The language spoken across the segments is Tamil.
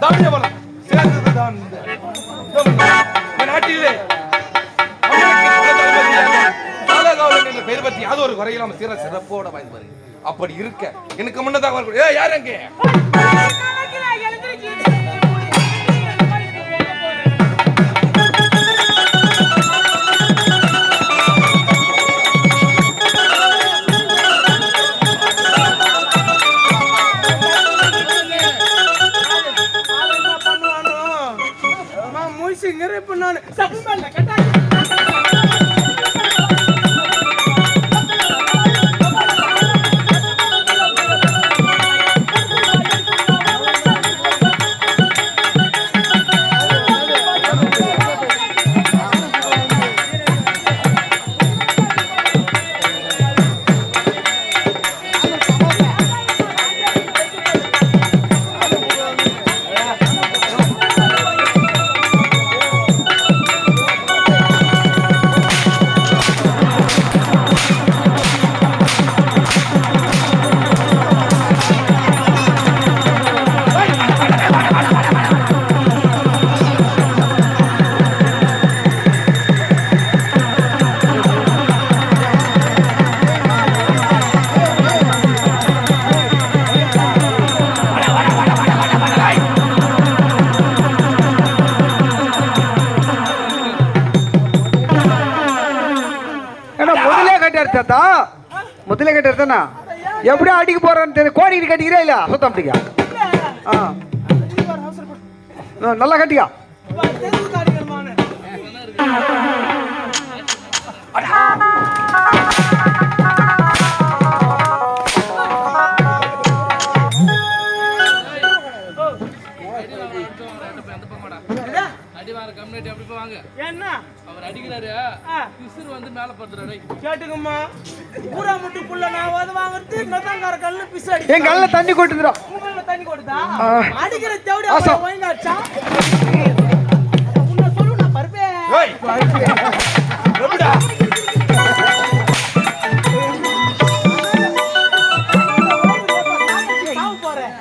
தானியவளம் சேர்ந்ததுதான் இந்த இந்த நாட்டிலே அம்மனுக்கு குலதெய்வமாக பெயர் பற்றி யாதொரு ஒரு நம்ம சீர சிறப்போட வாய்ந்து வருது அப்படி இருக்க. எனக்கு முன்னதாக வரக்கூடிய ஏய் யார் அங்கே? naona sabuni ndio முதலே கட்டி எடுத்தானா எப்படி அடிக்க போறான்னு தெரியும் கோடிக்கிட்டு கட்டிக்கிறே இல்ல சுத்தம் அப்படிக்கா ஆ. நல்லா கட்டிக்கா வந்து மேல பத்துறாரு கேட்டுக்கம்மா. பூரா முட்டு புள்ள நான் வந்து வாங்குறது நொத்தாங்கார கல்லு பிசு அடி என் கல்ல தண்ணி கொட்டுதுடும் உங்கள தண்ணி கொடுத்தா ஆ. அடிக்கிற தேவடி ஆசம். வாங்கியாச்சா உன்னை சொல்லு நான் பருப்பே ஏய். எப்படிடா சாவு போறேன்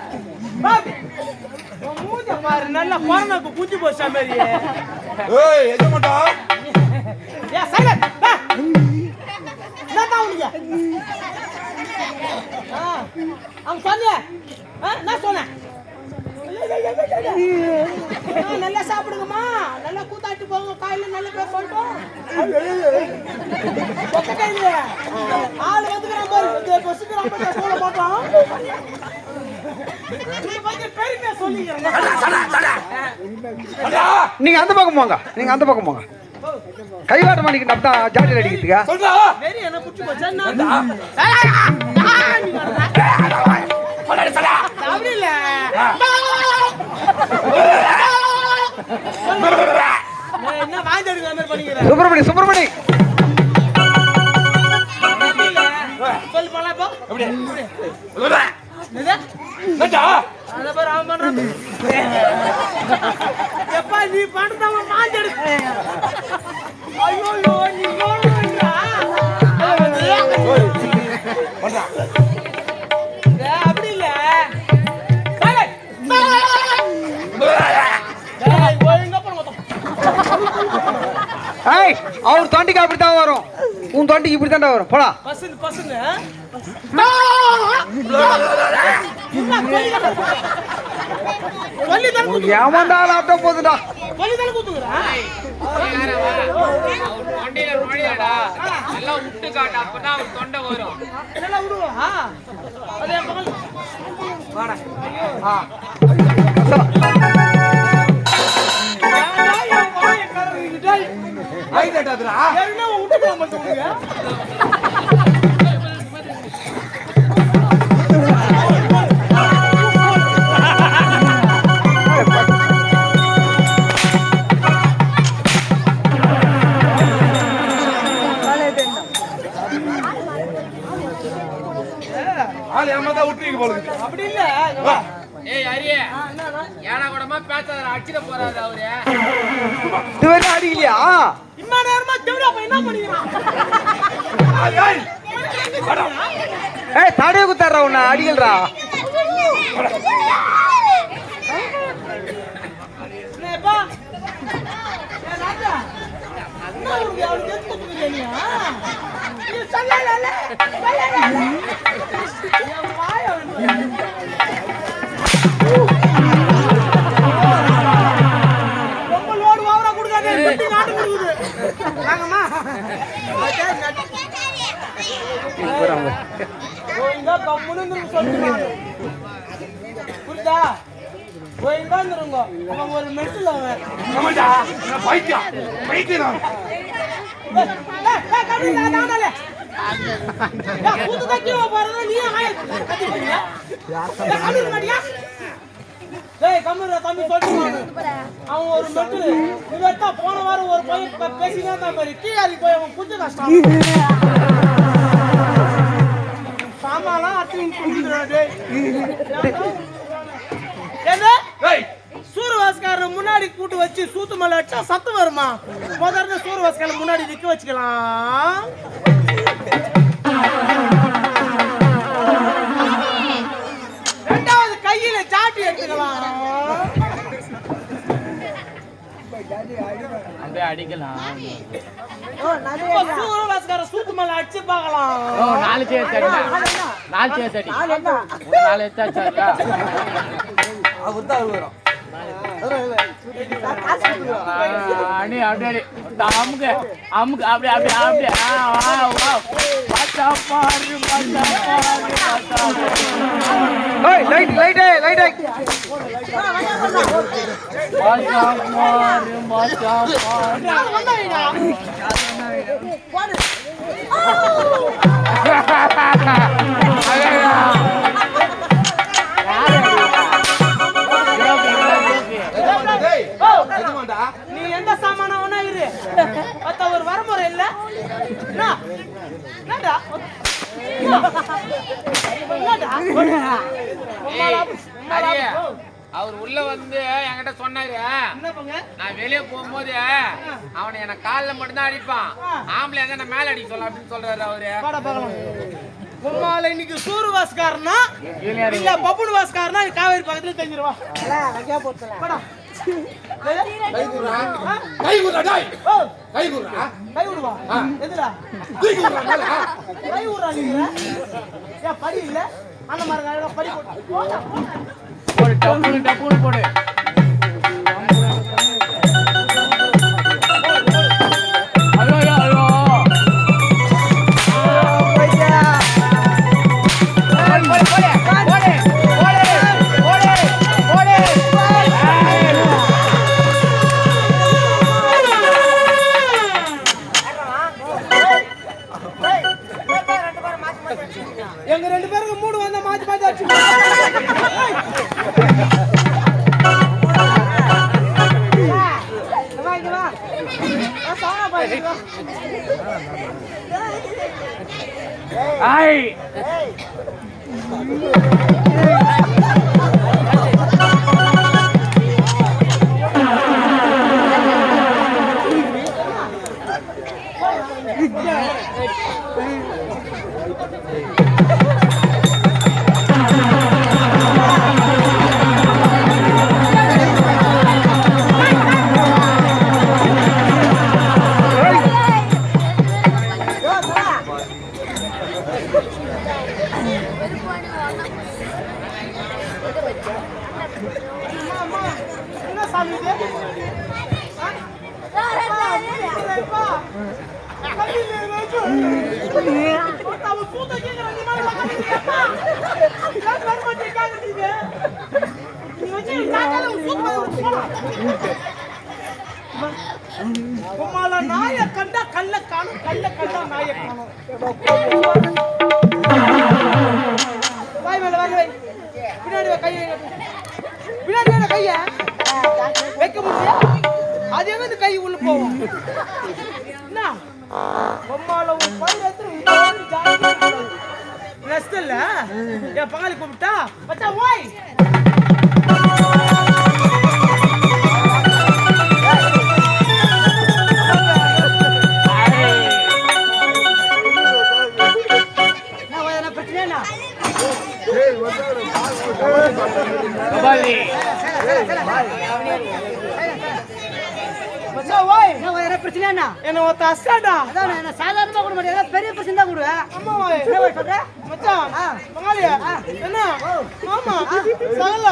பாபி உன் மூஞ்ச பாரு நல்லா கொரோனாக்கு குஞ்சு போச்சா மாதிரி ஏய் எஜமாட்டா என்ன தான் உனக்கு ஆ, அவன் நான் சொன்னேன் நல்லா சாப்பிடுங்கம்மா நல்லா கூத்தாட்டு போங்க காயில நல்ல பேர் சொல்லிட்டோம் ஆள் வந்துக்கிறான் பாரு போட்டோம் நீ நீங்க அந்த பக்கம் போங்க. நீங்க அந்த பக்கம் போங்க. கைவாட்ட மாணிக்கு நம்ம தான் ஜாட்டியில் அடிக்கிறதுக்கா? சுப்பிரமணி சுப்பிரமணி. சொல்லு போலாம் இப்போ. எப்பா நீ ஐயோ ஐயோ, நீ அப்படி இல்ல. அவர் தொண்டிக்கு அப்படி தான் வரும். உன் தொண்டிக்கு இப்படி தான்டா வரும். போடா. பசுன்னு பசுன்னு என்ன கொல்லிதானே கொல்லிதானே குத்து- ஏமாந்தாலும் அப்படியே போகுதுடா கொல்லிதானே குத்துக்கிறா? தொண்டையில நுழையாடா எல்லாம் விட்டு காட்டு அப்பதான் அவர் தொண்டை வரும் இதெல்லாம் விடுவா? அது என் பக்கத்துல- ஏன்டா என் வாயை கலறிக்கிட்ட? ரைட் ஆட்டாதுடா ஏற்கனவே உன் வீட்டுக்கு நான் மட்டும் பைத்தியம். பைத்தியம் அவன் ஒரு மெட்டு. நீ போன வாரம் ஒரு பையன் பே- பேசினே கீழே போய் அவன் கொஞ்சம் கஷ்டம் சாமாலாம் அத்தி என்ன? கூட்டு வச்சு சூத்து மேல வச்சா சத்தம் வருமா? முதல்ல சூரியவாஸ்காரன் முன்னாடி நிக்க வச்சுக்கலாம். ரெண்டாவது கையில ஜாட்டி எடுத்துக்கலாம். அடிக்கலாம். சூத்து மேல அடிச்சு பார்க்கலாம். நாலு சேர் தடி நாலு சேர் ஒரு நாலு அவர் தான் வரும் அடி அப்படியே. அமுக்கு அமுக்கு அப்படி அப்படி அப்படி. ஆ வா வா பாத்தா பாரு பாத்தா பாரு பாத்தா ஏய் லைட் லைட் லைட் பாத்தா பாரு பாத்தா பாரு அத்த ஒரு வரமுறை இல்ல. என்ன? என்னடா அவர் உள்ள வந்து என்கிட்ட சொன்னாரு. என்ன பங்க? நான் வெளியே போகும்போது அவனை என்ன கால்ல மட்டும் தான் அடிப்பான் ஆம்பளை இருந்தா நான் மேல அடிக்க சொல்ல அப்படின்னு சொல்றாரு அவரு. உம்மால இன்னைக்கு சூரு வாஸ்காரனா இல்ல பப்புனு வாஸ்காரனா காவேரி பக்கத்துல தெரிஞ்சிருவா. வாடா. கை குடுறா டேய் கை கை எதுடா? கை படி இல்ல? அந்த மாதிரி அழகா படி போட்டு. போடா, போடா. போடு. டப்புனு டப்புனு போடு ஐயோ ஐயோ ஐயோ ஐ உம்மால நாயை கண்டா கல்ல காணும் கல்ல கண்டா நாயை காணும் வாய் மேல வாய் வை பின்னாடி வை, கையை பின்னாடி வைங்க கைய வைக்க முடியாது அது எங்க கை உள்ள போகும் ரெஸ்ட் இல்ல? என் பங்காளி கூப்பிட்டா? ஓய்! உன் என்ன ஒருத்த அஸ்டாடா அதான் என்ன சாதாரணமா கூட மாட்டேன் ஏதாவது பெரிய பிரச்சனை தான் கொடுவேன். அம்மா ஓய் என்ன சொல்ற? மச்சான். என்ன? மாமா சகல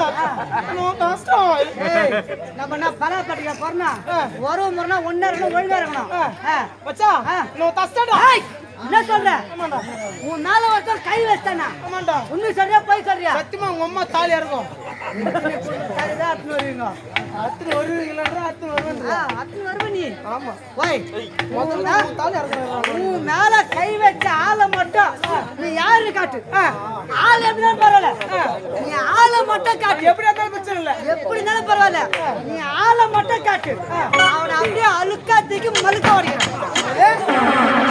என்ன ஒருத்த அஸ்டா ஓய் ஏய், நம்ம என்ன பலாப்பட்டிக்க போறோம்னா ஒரு முறைனா ஒன்னா இருக்கணும். ஒழுங்கா இருக்கணும். மச்சான். என்ன ஒருத்த அஸ்டாடா என்ன சொல்ற? உன் மேல ஒருத்தர் கை வச்சானா? ஆமாண்டா. உண்மை சொல்றியா போய் சொல்றியா? சத்தியமா உங்க அம்மா தாலியா இருக்கும் அத்துன்னு வருவீங்க. அத்தனை வருவீங்களா அத்தனை வருவேன் வருவ நீ. ஆமா. ஓய் முதல்ல தாலியா இருக்கும் உன் மேல கை வச்ச ஆளை மட்டும் நீ யாருன்னு காட்டு. ஆள் எப்படினாலும் பரவாயில்ல. நீ ஆளை மட்டும் காட்டு. எப்படி இருந்தாலும் பிரச்சனை இல்ல. எப்படி இருந்தாலும் பரவாயில்ல. நீ ஆளை மட்டும் காட்டு. அவனை அப்படியே அழுக்கா தூக்கி மழுக்க உடைக்கிறேன் அழுக்கா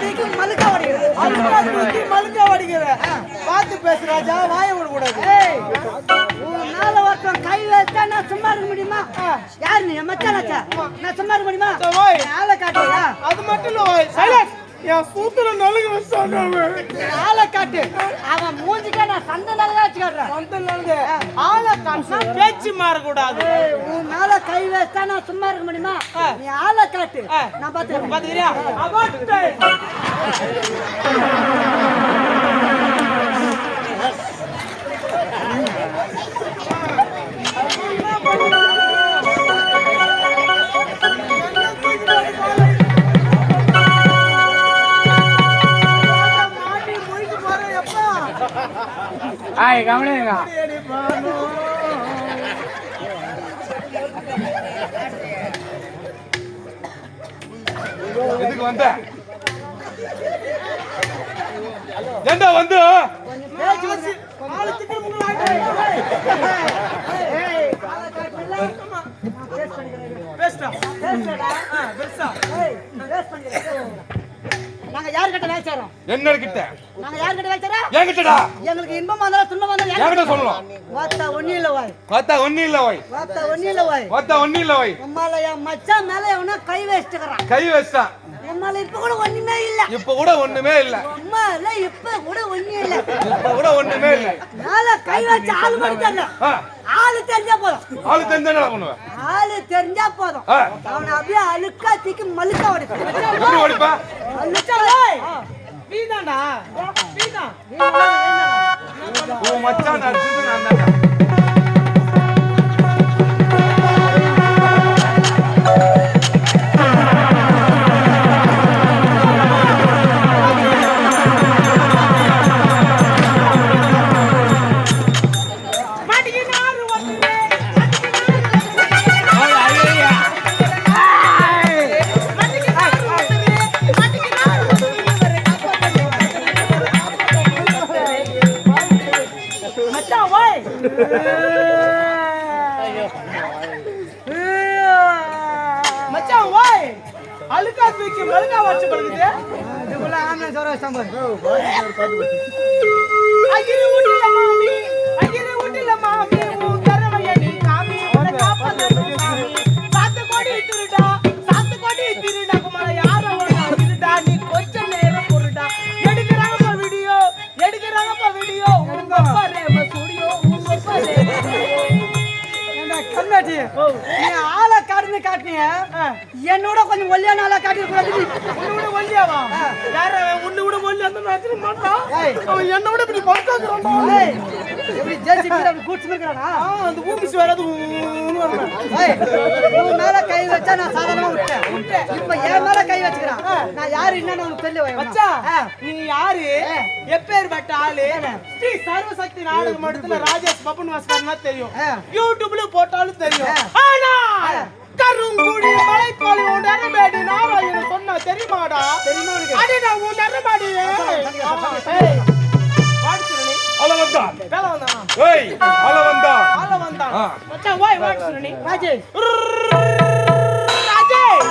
தூக்கி மழுக்க உடைக்கிறேன் அழுக்கா தூக்கி மழுக்க வடிக்கிற பார்த்து பேசு ராஜா வாய விட கூடாது ஏய் உன் மேல ஒருத்தன் கை வச்சா நான் சும்மா இருக்க முடியுமா? யாரு நீ? மச்சானாச்சா? நான் சும்மா இருக்க முடியுமா? ஆளை காட்டுறியா? அது மட்டும் இல்ல என் சூத்துல நலுங்கு வச்சாங்க நீ ஆளை காட்டு. அவன் மூஞ்சிக்கே நான் சந்தை நல்லா வச்சு காட்டுறேன் சொந்த நலுங்கு ஆளை காட்டினா பேச்சு மாறக்கூடாது. உன் மேல கை வச்சா நான் சும்மா இருக்க முடியுமா? நீ ஆளை காட்டு. நான் பாத்துக்கிறேன். பாத்துக்கிறியா? அபாட்டு நாங்க யார் கிட்ட வேலை செய்றோம்? என்ன கிட்ட நாங்க யார் கிட்ட வேலை செய்றோம்? என்கிட்டடா எங்களுக்கு இன்பம் வந்தாலும் துன்பம் வந்தாலும் என்கிட்ட சொல்லலாம் வாத்தா ஒண்ணு இல்ல வாய். பார்த்தா ஒன்னும் இல்ல வாத்தா ஒண்ணு இல்ல வாய். பார்த்தா ஒன்னும் இல்ல வை உம்மால என் மச்சான் மேல எவனா கை வச்சுக்கிறான் கை வச்சான் இப்ப கூட ஒண்ணுமே இல்ல. இப்ப கூட ஒண்ணுமே இல்ல. உம்மால இப்ப கூட ஒண்ணும் இல்ல. இப்ப கூட ஒண்ணுமே இல்ல. கை வச்ச ஆளு மட்டும் ஆளு தெரிஞ்சா போதும். ஆளு தெரிஞ்சா என்ன ஆளு தெரிஞ்சா போதும். அவனை அப்படியே அழுக்கா தூக்கி எப்படி ஓடிப்பா அழுக்கா நீதான்டா நீதான் உன் மச்சான் அடிச்சது நான் தான்டா. கண்ணாடி நீ ஆளை காட்டுன்னு காட்டினிய என்னோட கொஞ்சம் ஒல்லியான ஆளா காட்டி கூடாது உன்னை விட ஒல்லியாவா யார உன்னை விட ஒல்லி அந்த மாதிரி மாட்டான் அவன் என்ன விட இப்படி படுத்தாக்குறான்டா எப்படி ஜேசி அப்படி இருக்கிறானா ஆ, அந்த ஊபிஸ் வேற உன் மேல கை வச்சா நான் சாதாரணமா விட்டேன் இப்ப என் மேல கை வச்சுக்கிறான். நான் யாரு என்னன்னு உனக்கு தெரியல மச்சா நீ யாரு? எப்பேற்பட்ட ஆளு? ஸ்ரீ சர்வசக்தி நாடக மடத்துல ராஜேஷ் பப்பன் வாஸ்கர்னா தெரியும். யூடியூப்ல போட்டாலும் தெரியும். ஆனா கருங்குடி மலைக்கோழி உன் நரமேடி நாராயண சொன்னா தெரியுமாடா? தெரியுமா? அடி நான் உன் நரமாடி ஆள வந்தான் வேலை வந்தானா ஏய் ஆள வந்தான் ஆள வந்தான். மச்சான் ஓய் வாடிச்சுரணி ராஜேஷ். ராஜேஷ்.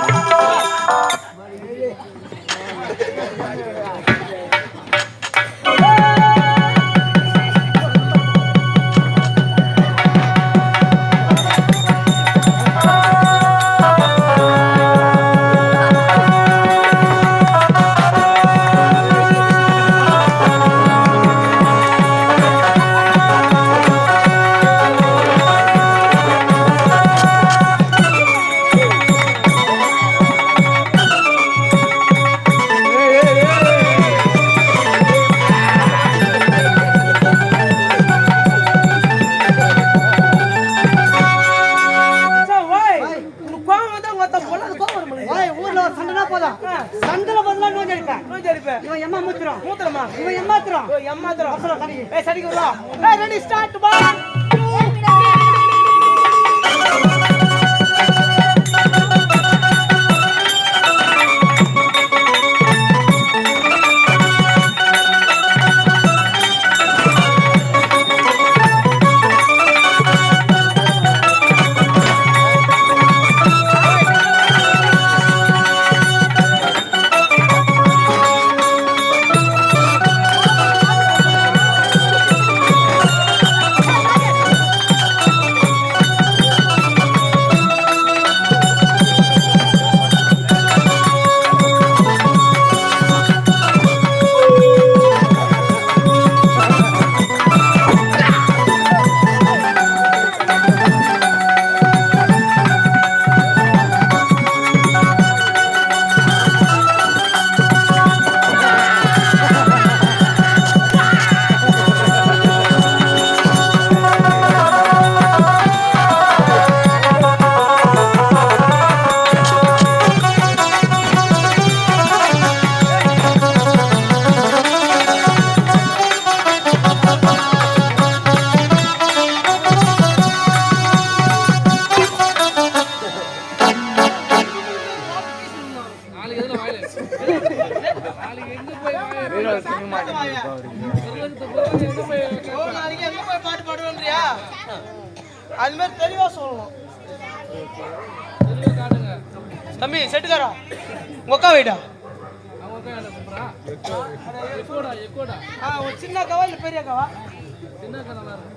சின்ன அக்காவா இல்ல பெரிய அக்காவா?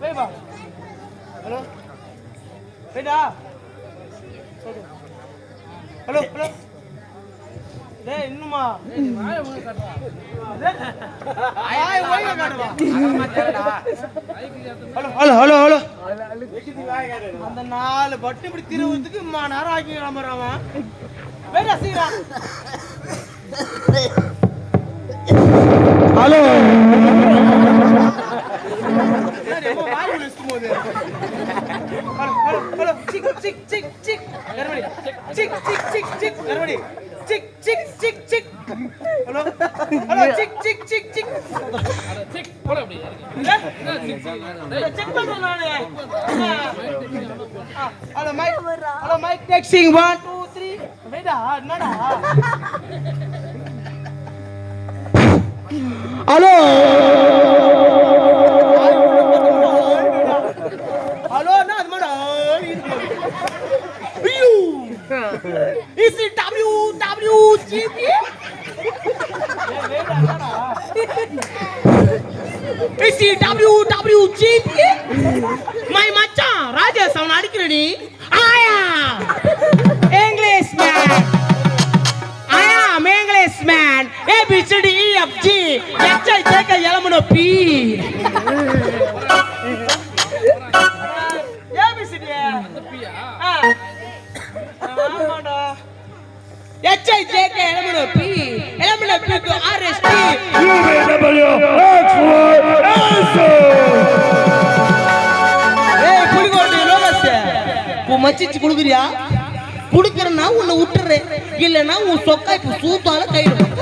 வேவா ஹலோ? Hello hello. இன்னுமா? ஹலோ ஹலோ அந்த நாலு பட்டு இப்படி திருவத்துக்கு நேரம் ஆகி ஆக்கிக்கிறான் hello Hello, Mike. Hello, Mike. Texting one, two. என்னடா என்னடா ஹலோ ஹலோனா அது மாதிரி ஐயோ இஸ் டபிள்யூ டபிள்யூ ஜிபி குடிக்கிறனா உன்னை விட்டுறேன் இல்லைன்னா உன் சொக்கா இப்போ சூத்தால கையிடும்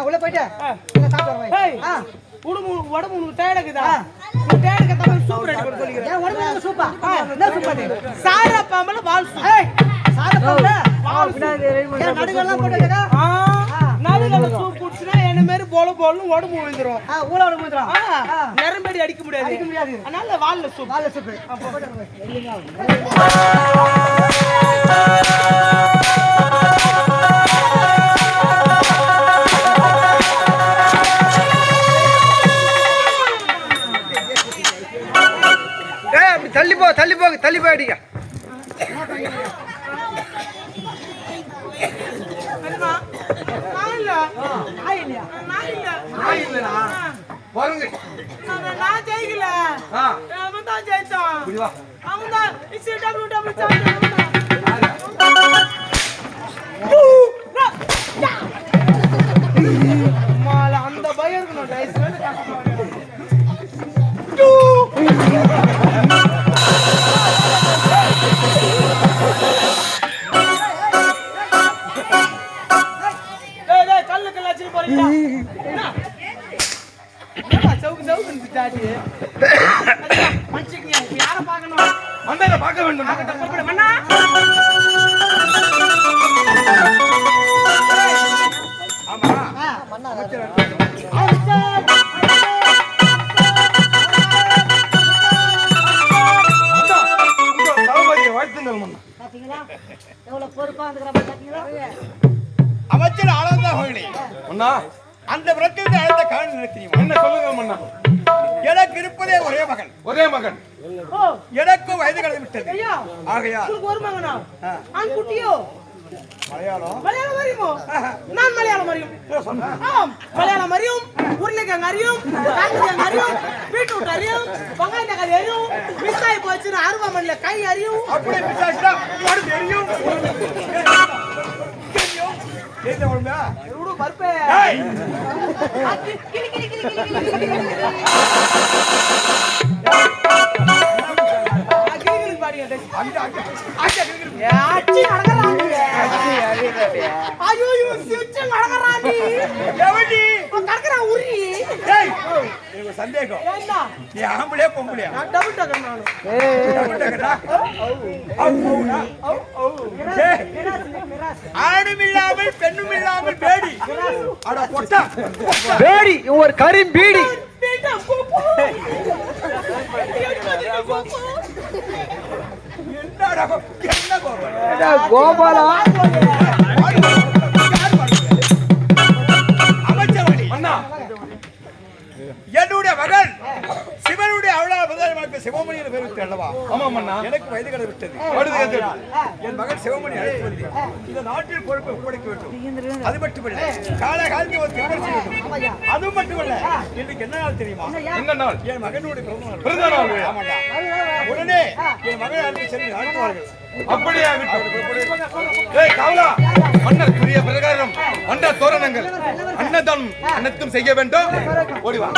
நான் உள்ள போயிட்டு நான் சாப்பிட்டு வரேன். உடம்பு உடம்பு உனக்கு டயர்டுக்குதா நீ டயர்டுக்கு தவிர சூப் ரெடி பண்ணி சொல்லிக்கிறேன். என் உடம்பு சூப்பா என்ன சூப்பா நீ சாரா பாம்பல வால் சூப் ஏய் வைக்கடா ஆ. நடுவுல சூப் குடிச்சினா என்ன மாதிரி போல போலன்னு உடம்பு விழுந்துரும் ஊழ முடியும் ஆ, நரம்படி அடிக்க முடியாது. அடிக்க முடியாது. அதனால வால்ல சூப் வாழ சூப்பு ஏய் இல்ல. நாய் இல்லடா. பாருங்க. நான் நான் ஜெயிக்கல ஆ அவன் தான். ஜெயிச்சான் அவன் தான் இட்ஸ் WWE சவுக்கு இருந்துச்சாடி மனுஷங்க யார பார்க்கணும்? மன்னரை பார்க்க வேண்டும். மண்ணா ஆமா. மன்னா பாத்தீங்களா? எவ்வளவு பொறுப்பா வந்துக்கிற பாத்தீங்களா? அமைச்சர் மன்னா. அந்த விளக்கத்தை அழைத்த காரணம் என்ன சொல்லுங்க மன்னா? எனக்கு இருப்பதே ஒரே மகன். ஒரே மகன். ஓ. எனக்கும் வயது கடந்து விட்டது ஆகையா ஒரு மகனா? ஆண் குட்டியோ மலையாளம். மலையாளம் அறியுமோ? நான் மலையாளம் அறியும். மலையாளம் அறியும் உருளைக்கிழங்கு அறியும் காய்கறிங்க அறியும் பீட்ரூட் அறியும் வெங்காய தக்காளி அறியும் மிஸ் ஆகி போச்சுன்னு அருவாமனையில கை அறியும். அப்படியே விசாரிச்சா உனக்கு தெரியும். தெரிந்த உடம்பா விடு பாடிங்க. அங்க அங்க. ஏ, நடக்கறாங்க ஐயோ இவன் சிரிச்சு நடக்கறாண்டி எவன்டி? அவன் கடக்கறான் உரி ஏய், எனக்கு ஒரு சந்தேகம். ஏண்டா? நீ ஆம்பளையா பொம்பளையா? நான் டபுள் டக்கர் நானு. டபுள் டக்கரா? அவு, அவுடா. ஏய், ஆணும் இல்லாமல் பெண்ணும் இல்லாமல் பேடி. அட பொட்டா. பேடி இவன் ஒரு கரும் பீடி. பேட்டா என்னடா என்ன கோபாலா? எனக்கு வயது கடந்து விட்டது. என் மகன் சிவமணி அழைத்து வந்து இந்த நாட்டில் பொறுப்பை ஒப்படைக்க வேண்டும். அது மட்டுமல்ல காலகாலத்தில் ஒரு திருமணம் செய்ய வேண்டும். அது மட்டுமல்ல இன்னைக்கு என்ன நாள் தெரியுமா? என்ன நாள்? என் மகனுடைய பிறந்த நாள். ஆமாண்டா. உடனே என் மகன் அழைத்து சென்று அழைத்துவார்கள் அப்படியே காவலா மன்னர் கூறிய பிரகாரம் அண்ட தோரணங்கள் அன்னதானம் அனைத்தும் செய்ய வேண்டும். ஓடி வா.